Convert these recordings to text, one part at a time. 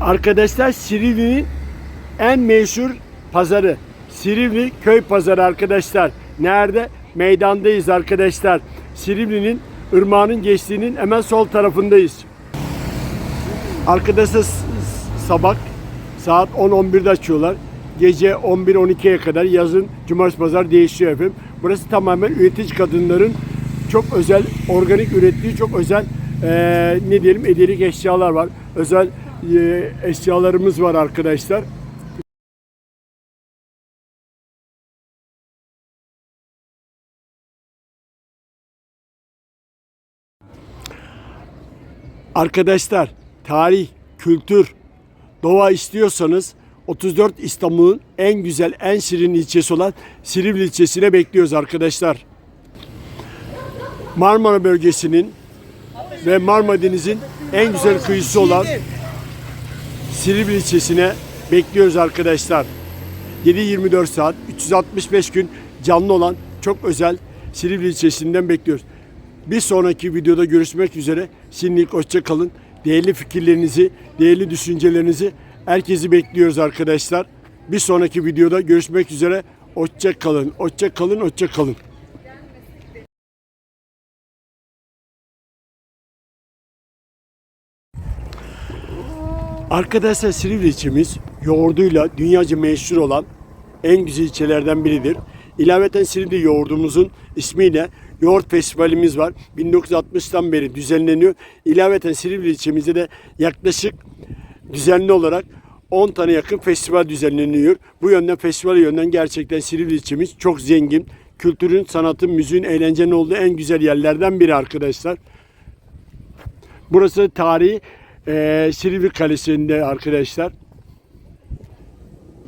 Arkadaşlar Silivri'nin en meşhur pazarı. Silivri köy pazarı arkadaşlar. Nerede? Meydandayız arkadaşlar. Silivri'nin ırmağının geçtiğinin hemen sol tarafındayız. Arkadaşlar sabah saat 10-11'de açıyorlar. Gece 11-12'ye kadar yazın cumartesi pazar değişiyor efendim. Burası tamamen üretici kadınların çok özel organik ürettiği çok özel eee, ne diyelim edelik eşyalar var. Özel eee, eşyalarımız var arkadaşlar. Arkadaşlar tarih, kültür, doğa istiyorsanız 34 İstanbul'un en güzel, en şirin ilçesi olan Silivri ilçesine bekliyoruz arkadaşlar. Marmara bölgesinin ve Marmara Denizi'nin en güzel kıyısı olan Silivri ilçesine bekliyoruz arkadaşlar. 7-24 saat, 365 gün canlı olan çok özel Silivri ilçesinden bekliyoruz. Bir sonraki videoda görüşmek üzere. Şimdilik hoşça kalın. Değerli fikirlerinizi, değerli düşüncelerinizi herkesi bekliyoruz arkadaşlar. Bir sonraki videoda görüşmek üzere. Hoşça kalın. Hoşça kalın. Hoşça kalın. Arkadaşlar Silivri ilçemiz yoğurduyla dünyaca meşhur olan en güzel ilçelerden biridir. İlaveten Silivri yoğurdumuzun ismiyle Yoğurt Festivalimiz var. 1960'tan beri düzenleniyor. İlaveten Silivri ilçemizde de yaklaşık düzenli olarak 10 tane yakın festival düzenleniyor. Bu yönden festival yönden gerçekten Silivri ilçemiz çok zengin. Kültürün, sanatın, müziğin, eğlencenin olduğu en güzel yerlerden biri arkadaşlar. Burası tarihi eee Silivri Kalesi'nde arkadaşlar.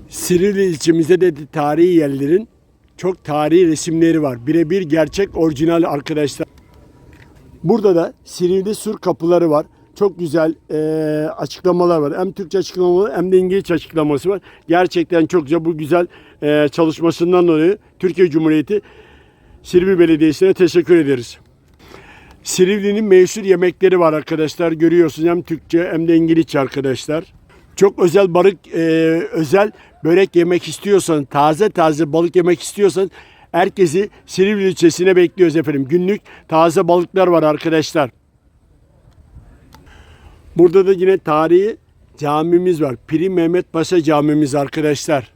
Silivri ilçemizde de tarihi yerlerin çok tarihi resimleri var. Birebir gerçek orijinal arkadaşlar. Burada da Silivri sur kapıları var. Çok güzel eee, açıklamalar var. Hem Türkçe açıklamaları hem de İngilizce açıklaması var. Gerçekten çok güzel bu güzel eee, çalışmasından dolayı Türkiye Cumhuriyeti Silivri Belediyesi'ne teşekkür ederiz. Silivri'nin meşhur yemekleri var arkadaşlar. Görüyorsunuz hem Türkçe hem de İngilizce arkadaşlar. Çok özel balık, e, özel börek yemek istiyorsan, taze taze balık yemek istiyorsan herkesi Silivri ilçesine bekliyoruz efendim. Günlük taze balıklar var arkadaşlar. Burada da yine tarihi camimiz var. Piri Mehmet Paşa camimiz arkadaşlar.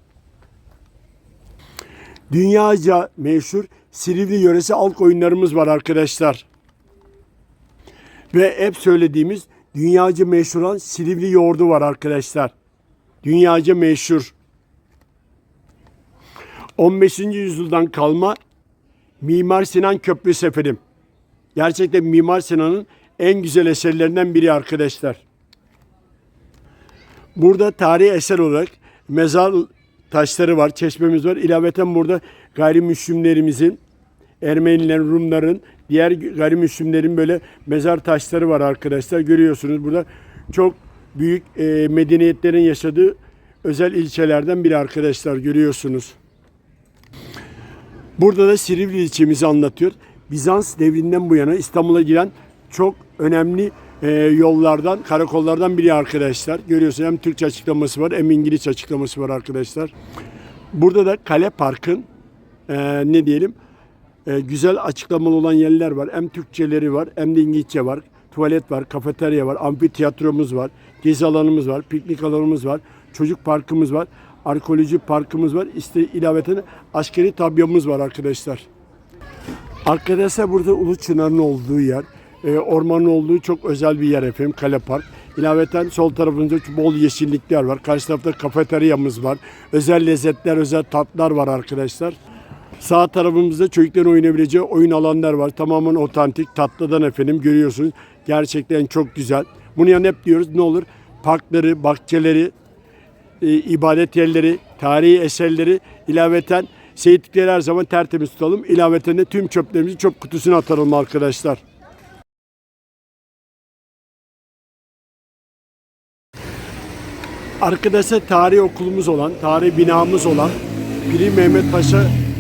Dünyaca meşhur Silivri yöresi halk oyunlarımız var arkadaşlar. Ve hep söylediğimiz dünyaca meşhur olan Silivri yoğurdu var arkadaşlar. Dünyaca meşhur. 15. yüzyıldan kalma Mimar Sinan Köprüsü efendim. Gerçekten Mimar Sinan'ın en güzel eserlerinden biri arkadaşlar. Burada tarihi eser olarak mezar taşları var, çeşmemiz var. İlaveten burada gayrimüslimlerimizin, Ermenilerin, Rumların, diğer gayrimüslimlerin böyle mezar taşları var arkadaşlar. Görüyorsunuz burada çok büyük e, medeniyetlerin yaşadığı özel ilçelerden biri arkadaşlar görüyorsunuz. Burada da Silivri ilçemizi anlatıyor. Bizans devrinden bu yana İstanbul'a giren çok önemli e, yollardan, karakollardan biri arkadaşlar. Görüyorsunuz hem Türkçe açıklaması var hem İngilizce açıklaması var arkadaşlar. Burada da Kale Park'ın e, ne diyelim e, güzel açıklamalı olan yerler var. Hem Türkçeleri var hem de İngilizce var. Tuvalet var, kafeterya var, amfiteyatromuz var, gezi alanımız var, piknik alanımız var, çocuk parkımız var, arkeoloji parkımız var. İşte ilaveten askeri tabyamız var arkadaşlar. Arkadaşlar burada Ulu Çınar'ın olduğu yer, e, ormanın olduğu çok özel bir yer efendim, Kale Park. İlaveten sol tarafında bol yeşillikler var. Karşı tarafta kafeteryamız var. Özel lezzetler, özel tatlar var arkadaşlar. Sağ tarafımızda çocukların oynayabileceği oyun alanlar var. Tamamen otantik, tatlıdan efendim görüyorsunuz. Gerçekten çok güzel. Bunu yani hep diyoruz ne olur? Parkları, bahçeleri, e, ibadet yerleri, tarihi eserleri ilaveten seyitlikleri her zaman tertemiz tutalım. İlaveten de tüm çöplerimizi çöp kutusuna atalım arkadaşlar. Arkadaşlar tarih okulumuz olan, tarih binamız olan Piri Mehmet Paşa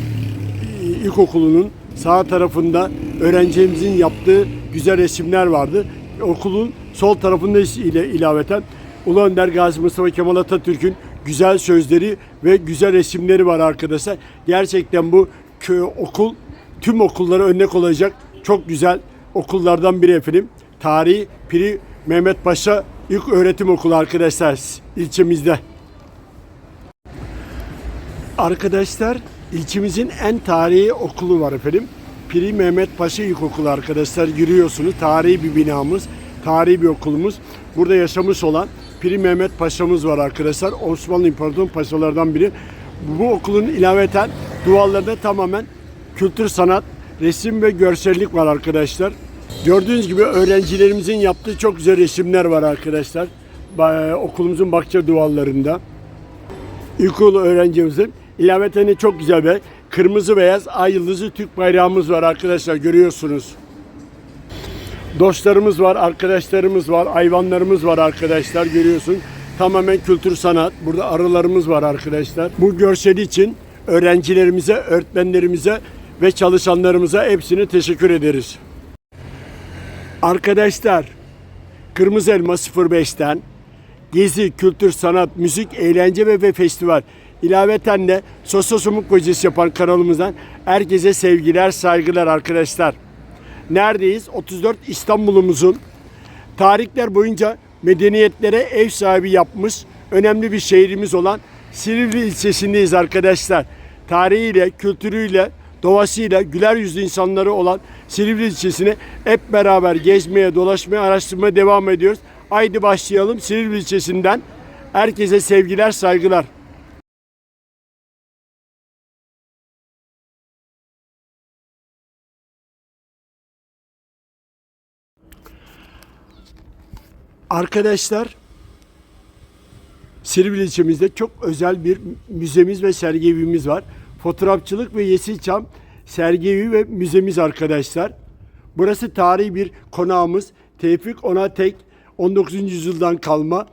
İlkokulu'nun sağ tarafında öğrencimizin yaptığı güzel resimler vardı. Okulun sol tarafında ile ilaveten Ulu Önder Gazi Mustafa Kemal Atatürk'ün güzel sözleri ve güzel resimleri var arkadaşlar. Gerçekten bu köy okul tüm okullara örnek olacak çok güzel okullardan biri efendim. Tarihi Piri Mehmet Paşa İlk Öğretim Okulu arkadaşlar ilçemizde. Arkadaşlar ilçemizin en tarihi okulu var efendim. Piri Mehmet Paşa İlkokulu arkadaşlar görüyorsunuz. Tarihi bir binamız, tarihi bir okulumuz. Burada yaşamış olan Piri Mehmet Paşa'mız var arkadaşlar. Osmanlı İmparatorluğu paşalardan biri. Bu okulun ilaveten duvarlarında tamamen kültür sanat, resim ve görsellik var arkadaşlar. Gördüğünüz gibi öğrencilerimizin yaptığı çok güzel resimler var arkadaşlar. Okulumuzun bahçe duvarlarında ilkokul öğrencimizin ilaveteni çok güzel bir kırmızı beyaz ay yıldızı Türk bayrağımız var arkadaşlar görüyorsunuz. Dostlarımız var, arkadaşlarımız var, hayvanlarımız var arkadaşlar görüyorsun. Tamamen kültür sanat. Burada arılarımız var arkadaşlar. Bu görseli için öğrencilerimize, öğretmenlerimize ve çalışanlarımıza hepsine teşekkür ederiz. Arkadaşlar, Kırmızı Elma 05'ten gezi, kültür, sanat, müzik, eğlence ve, ve festival. İlaveten de sosyosumuk projesi yapan kanalımızdan herkese sevgiler, saygılar arkadaşlar. Neredeyiz? 34 İstanbul'umuzun tarihler boyunca medeniyetlere ev sahibi yapmış önemli bir şehrimiz olan Silivri ilçesindeyiz arkadaşlar. Tarihiyle, kültürüyle, doğasıyla güler yüzlü insanları olan Silivri ilçesini hep beraber gezmeye, dolaşmaya, araştırmaya devam ediyoruz. Haydi başlayalım Silivri ilçesinden. Herkese sevgiler, saygılar. Arkadaşlar Silivri ilçemizde çok özel bir müzemiz ve sergi evimiz var. Fotoğrafçılık ve Yeşilçam sergi evi ve müzemiz arkadaşlar. Burası tarihi bir konağımız. Tevfik Onatek 19. yüzyıldan kalma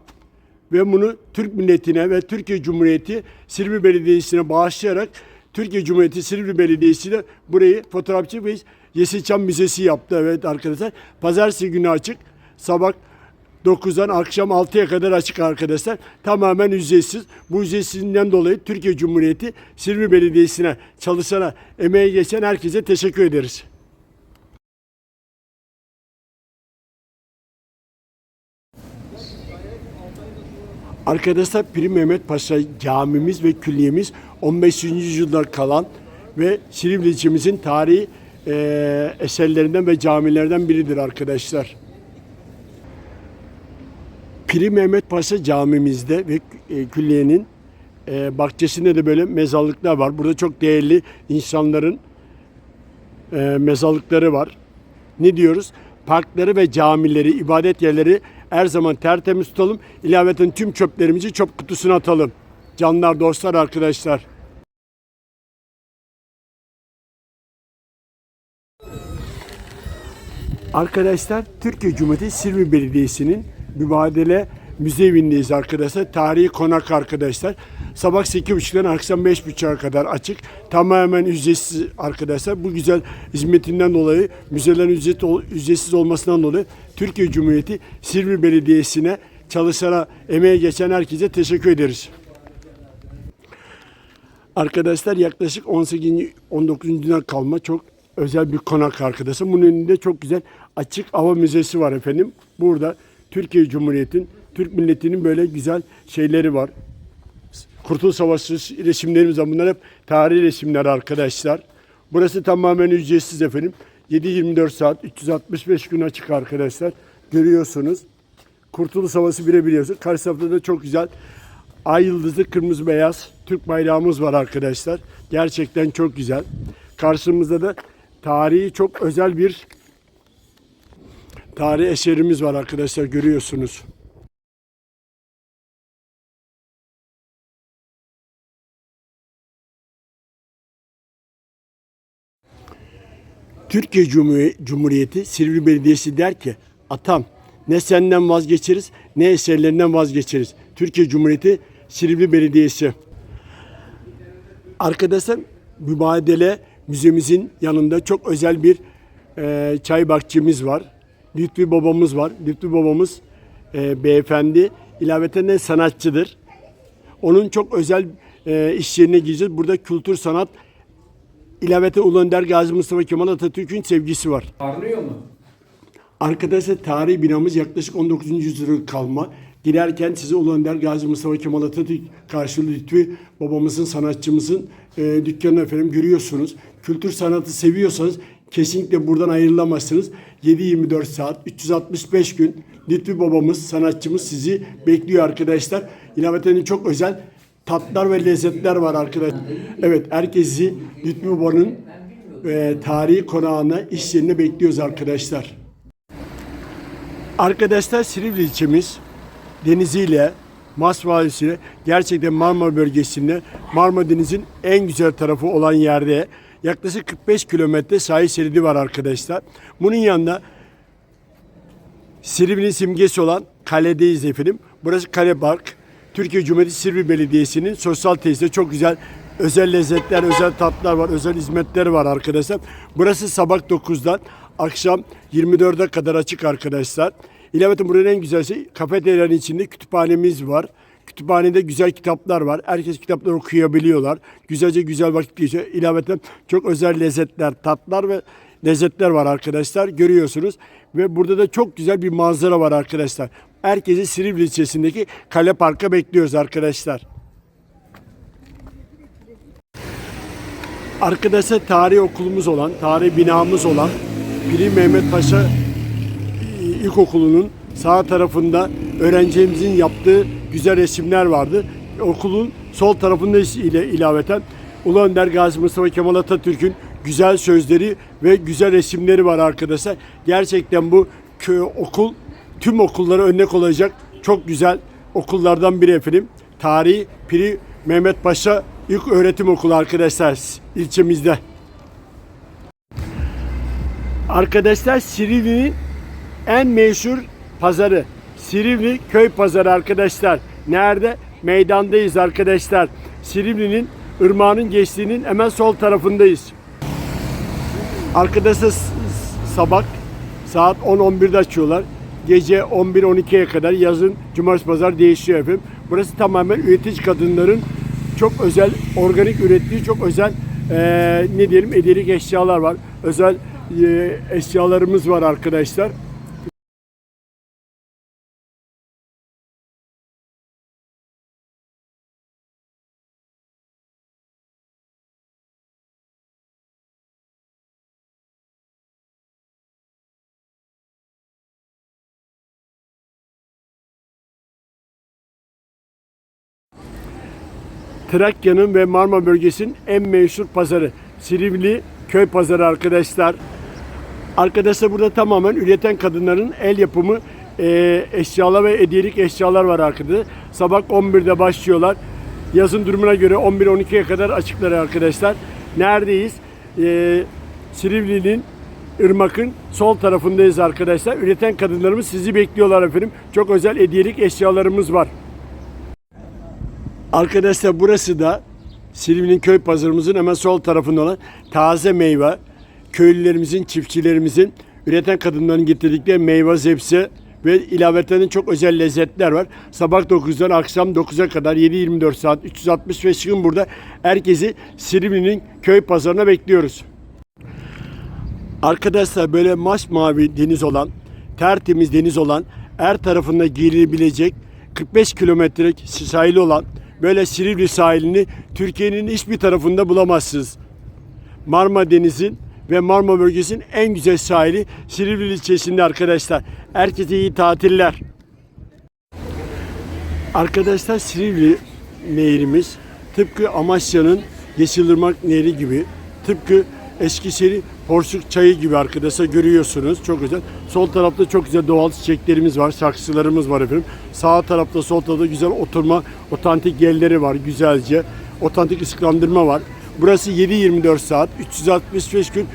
ve bunu Türk milletine ve Türkiye Cumhuriyeti Silivri Belediyesi'ne bağışlayarak Türkiye Cumhuriyeti Silivri Belediyesi de burayı fotoğrafçı ve Yeşilçam Müzesi yaptı. Evet arkadaşlar. Pazartesi günü açık. Sabah 9'dan akşam 6'ya kadar açık arkadaşlar. Tamamen ücretsiz. Bu ücretsizliğinden dolayı Türkiye Cumhuriyeti Silivri Belediyesi'ne çalışana, emeği geçen herkese teşekkür ederiz. Arkadaşlar Piri Mehmet Paşa camimiz ve külliyemiz 15. yüzyılda kalan ve Silivri ilçemizin tarihi eee, eserlerinden ve camilerden biridir arkadaşlar. Piri Mehmet Paşa camimizde ve e, külliyenin e, bahçesinde de böyle mezarlıklar var. Burada çok değerli insanların e, mezarlıkları var. Ne diyoruz? Parkları ve camileri, ibadet yerleri her zaman tertemiz tutalım. İlaveten tüm çöplerimizi çöp kutusuna atalım. Canlar, dostlar, arkadaşlar. Arkadaşlar Türkiye Cumhuriyeti Silivri Belediyesi'nin mübadele müze evindeyiz arkadaşlar. Tarihi konak arkadaşlar. Sabah 8.30'dan akşam 5.30'a kadar açık. Tamamen ücretsiz arkadaşlar. Bu güzel hizmetinden dolayı müzelerin ücret, ücretsiz olmasından dolayı Türkiye Cumhuriyeti Silivri Belediyesi'ne çalışana, emeğe geçen herkese teşekkür ederiz. Arkadaşlar yaklaşık 18. 19. yüzyıldan kalma çok özel bir konak arkadaşlar. Bunun önünde çok güzel açık hava müzesi var efendim. Burada Türkiye Cumhuriyeti'nin, Türk milletinin böyle güzel şeyleri var. Kurtuluş Savaşı resimlerimiz var. Bunlar hep tarihi resimler arkadaşlar. Burası tamamen ücretsiz efendim. 7-24 saat, 365 gün açık arkadaşlar. Görüyorsunuz. Kurtuluş Savaşı birebir biliyorsunuz. Karşı tarafta da çok güzel ay yıldızlı kırmızı beyaz Türk bayrağımız var arkadaşlar. Gerçekten çok güzel. Karşımızda da tarihi çok özel bir tarih eserimiz var arkadaşlar görüyorsunuz. Türkiye Cumhuri- Cumhuriyeti Silivri Belediyesi der ki atam ne senden vazgeçeriz ne eserlerinden vazgeçeriz. Türkiye Cumhuriyeti Silivri Belediyesi. Arkadaşlar mübadele müzemizin yanında çok özel bir e, çay bahçemiz var. Lütfi babamız var. Lütfi babamız e, beyefendi ilaveten de sanatçıdır. Onun çok özel e, iş yerine gireceğiz. Burada kültür sanat ilaveten Ulu Önder Gazi Mustafa Kemal Atatürk'ün sevgisi var. Parlıyor mu? Arkadaşlar tarihi binamız yaklaşık 19. yüzyılda kalma. Girerken size Ulu Önder Gazi Mustafa Kemal Atatürk karşılığı Lütfi babamızın, sanatçımızın e, dükkanını efendim görüyorsunuz. Kültür sanatı seviyorsanız kesinlikle buradan ayrılamazsınız. 7-24 saat, 365 gün Lütfi babamız, sanatçımız sizi bekliyor arkadaşlar. İlaveten çok özel tatlar ve lezzetler var arkadaşlar. Evet herkesi Lütfi babanın e, tarihi konağına, iş yerine bekliyoruz arkadaşlar. Arkadaşlar Silivri ilçemiz deniziyle, Mas Vadisi'yle gerçekten Marmara bölgesinde Marmara Denizi'nin en güzel tarafı olan yerde yaklaşık 45 kilometre sahil şeridi var arkadaşlar. Bunun yanında Silivri'nin simgesi olan kaledeyiz efendim. Burası Kale Park. Türkiye Cumhuriyeti Silivri Belediyesi'nin sosyal tesisinde çok güzel özel lezzetler, özel tatlar var, özel hizmetler var arkadaşlar. Burası sabah 9'dan akşam 24'e kadar açık arkadaşlar. İlaveten buranın en güzel şey kafeteryanın içinde kütüphanemiz var. Kütüphanede güzel kitaplar var. Herkes kitapları okuyabiliyorlar. Güzelce güzel vakit geçiyor. İlaveten çok özel lezzetler, tatlar ve lezzetler var arkadaşlar. Görüyorsunuz. Ve burada da çok güzel bir manzara var arkadaşlar. Herkesi Silivri ilçesindeki Kale Park'a bekliyoruz arkadaşlar. Arkadaşlar tarih okulumuz olan, tarih binamız olan Piri Mehmet Paşa İlkokulu'nun sağ tarafında öğrencimizin yaptığı güzel resimler vardı. Okulun sol tarafında ile ilaveten Ulu Önder Gazi Mustafa Kemal Atatürk'ün güzel sözleri ve güzel resimleri var arkadaşlar. Gerçekten bu köy okul tüm okullara örnek olacak çok güzel okullardan biri efendim. Tarihi Piri Mehmet Paşa İlk Öğretim Okulu arkadaşlar ilçemizde. Arkadaşlar Silivri'nin en meşhur pazarı. Silivri köy pazarı arkadaşlar. Nerede? Meydandayız arkadaşlar. Silivri'nin ırmağının geçtiğinin hemen sol tarafındayız. Arkadaşlar sabah saat 10-11'de açıyorlar. Gece 11-12'ye kadar yazın cumartesi pazar değişiyor efendim. Burası tamamen üretici kadınların çok özel organik ürettiği çok özel eee, ne diyelim hediyelik eşyalar var. Özel eee, eşyalarımız var arkadaşlar. Trakya'nın ve Marmara bölgesinin en meşhur pazarı. Silivri köy pazarı arkadaşlar. Arkadaşlar burada tamamen üreten kadınların el yapımı e, eşyalar ve hediyelik eşyalar var arkadaşlar. Sabah 11'de başlıyorlar. Yazın durumuna göre 11-12'ye kadar açıklar arkadaşlar. Neredeyiz? E, Silivri'nin Irmak'ın sol tarafındayız arkadaşlar. Üreten kadınlarımız sizi bekliyorlar efendim. Çok özel hediyelik eşyalarımız var. Arkadaşlar burası da Silivri'nin köy pazarımızın hemen sol tarafında olan taze meyve, köylülerimizin, çiftçilerimizin, üreten kadınların getirdikleri meyve, zepse ve ilaveten çok özel lezzetler var. Sabah 9'dan akşam 9'a kadar 7-24 saat 365 gün burada herkesi Silivri'nin köy pazarına bekliyoruz. Arkadaşlar böyle masmavi deniz olan, tertemiz deniz olan, her tarafında girilebilecek 45 kilometrelik sahili olan böyle Silivri sahilini Türkiye'nin hiçbir tarafında bulamazsınız. Marmara Denizi'nin ve Marmara bölgesinin en güzel sahili Silivri ilçesinde arkadaşlar. Herkese iyi tatiller. Arkadaşlar Silivri nehrimiz tıpkı Amasya'nın Yeşilırmak Nehri gibi tıpkı Eskişehir Porsuk Çayı gibi arkadaşlar görüyorsunuz. Çok güzel. Sol tarafta çok güzel doğal çiçeklerimiz var. Saksılarımız var efendim. Sağ tarafta sol tarafta güzel oturma otantik yerleri var güzelce. Otantik ışıklandırma var. Burası 7-24 saat 365 gün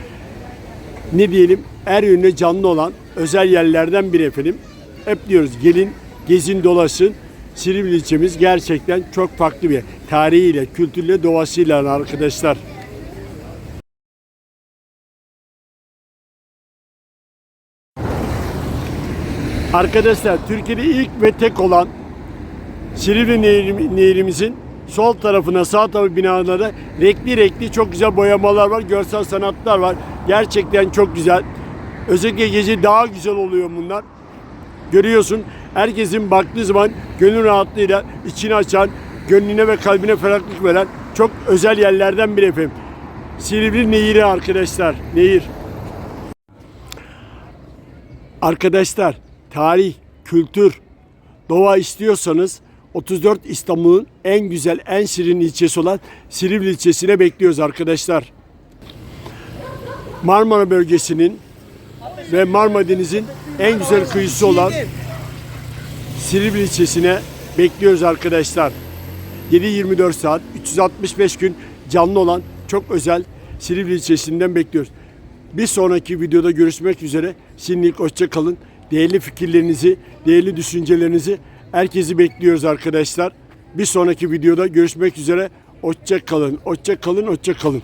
ne diyelim her yönde canlı olan özel yerlerden biri efendim. Hep diyoruz gelin gezin dolaşın. Silivri ilçemiz gerçekten çok farklı bir yer. Tarihiyle, kültürüyle, doğasıyla arkadaşlar. Arkadaşlar Türkiye'de ilk ve tek olan Silivri Nehri- Nehrimizin sol tarafına sağ tarafı binalarda renkli renkli çok güzel boyamalar var. Görsel sanatlar var. Gerçekten çok güzel. Özellikle gece daha güzel oluyor bunlar. Görüyorsun herkesin baktığı zaman gönül rahatlığıyla içini açan, gönlüne ve kalbine ferahlık veren çok özel yerlerden biri efendim. Silivri Nehri arkadaşlar. Nehir. Arkadaşlar tarih, kültür, doğa istiyorsanız 34 İstanbul'un en güzel, en şirin ilçesi olan Silivri ilçesine bekliyoruz arkadaşlar. Marmara bölgesinin ve Marmara Denizi'nin en güzel kıyısı olan Silivri ilçesine bekliyoruz arkadaşlar. 7-24 saat, 365 gün canlı olan çok özel Silivri ilçesinden bekliyoruz. Bir sonraki videoda görüşmek üzere. Şimdilik hoşça kalın. Değerli fikirlerinizi, değerli düşüncelerinizi herkesi bekliyoruz arkadaşlar. Bir sonraki videoda görüşmek üzere. Hoşça kalın, hoşça kalın, hoşça kalın.